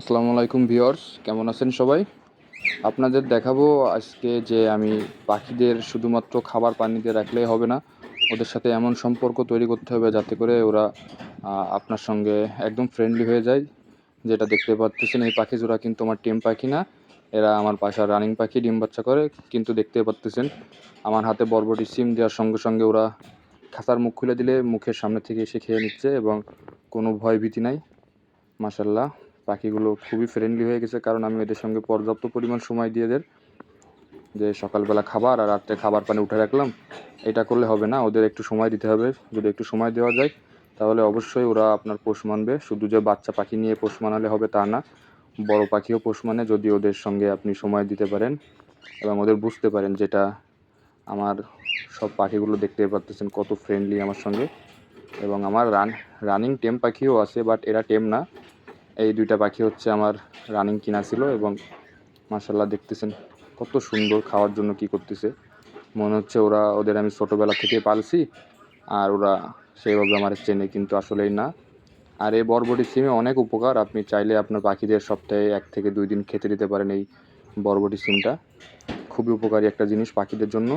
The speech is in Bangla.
আসসালামু আলাইকুম ভিউয়ার্স, কেমন আছেন সবাই? আপনাদের দেখাবো আজকে যে আমি পাখিদের শুধুমাত্র খাবার পানি দিয়ে রাখলেই হবে না, ওদের সাথে এমন সম্পর্ক তৈরি করতে হবে যাতে করে ওরা আপনার সঙ্গে একদম ফ্রেন্ডলি হয়ে যায়। যেটা দেখতে পাচ্ছেন এই পাখি জোড়া কিন্তু আমার টিম পাখি না, এরা আমার বাসার রানিং পাখি, ডিম বাচ্চা করে, কিন্তু দেখতে পাচ্ছেন আমার হাতে বরবটি সিম দেওয়ার সঙ্গে সঙ্গে ওরা খাঁচার মুখ খুলে দিলে মুখের সামনে থেকে এসে খেয়ে নিচ্ছে এবং কোনো ভয় ভীতি নাই মাসাল্লাহ পাখিগুলো খুবই ফ্রেন্ডলি হয়ে গেছে, কারণ আমি এদের সঙ্গে পর্যাপ্ত পরিমাণ সময় দিয়ে এদের যে সকালবেলা খাবার আর রাত্রে খাবার পানি উঠে রাখলাম, এটা করলে হবে না, ওদের একটু সময় দিতে হবে। যদি একটু সময় দেওয়া যায়, তাহলে অবশ্যই ওরা আপনার পোষ মানবে। শুধু যে বাচ্চা পাখি নিয়ে পোষ মানালে হবে তা না, বড় পাখিও পোষ মানে যদি ওদের সঙ্গে আপনি সময় দিতে পারেন এবং ওদের বুঝতে পারেন যেটা আমার সব পাখিগুলো দেখতে পারতেছেন কত ফ্রেন্ডলি আমার সঙ্গে। এবং আমার রান রানিং টেম পাখিও আছে বাট এরা টেম না। এই দুইটা পাখি হচ্ছে আমার রানিং কিনা ছিল এবং মাসাল্লাহ দেখতেছেন কত সুন্দর খাওয়ার জন্য কি করতেছে। মনে হচ্ছে ওরা, ওদের আমি ছোটোবেলা থেকে পালছি আর ওরা সেইভাবে আমার চেনে কিন্তু আসলেই না। আর এই বরবটি সিমে অনেক উপকার, আপনি চাইলে আপনার পাখিদের সপ্তাহে এক থেকে দুই দিন খেতে দিতে পারেন এই বরবটি সিমটা। খুবই উপকারী একটা জিনিস পাখিদের জন্য।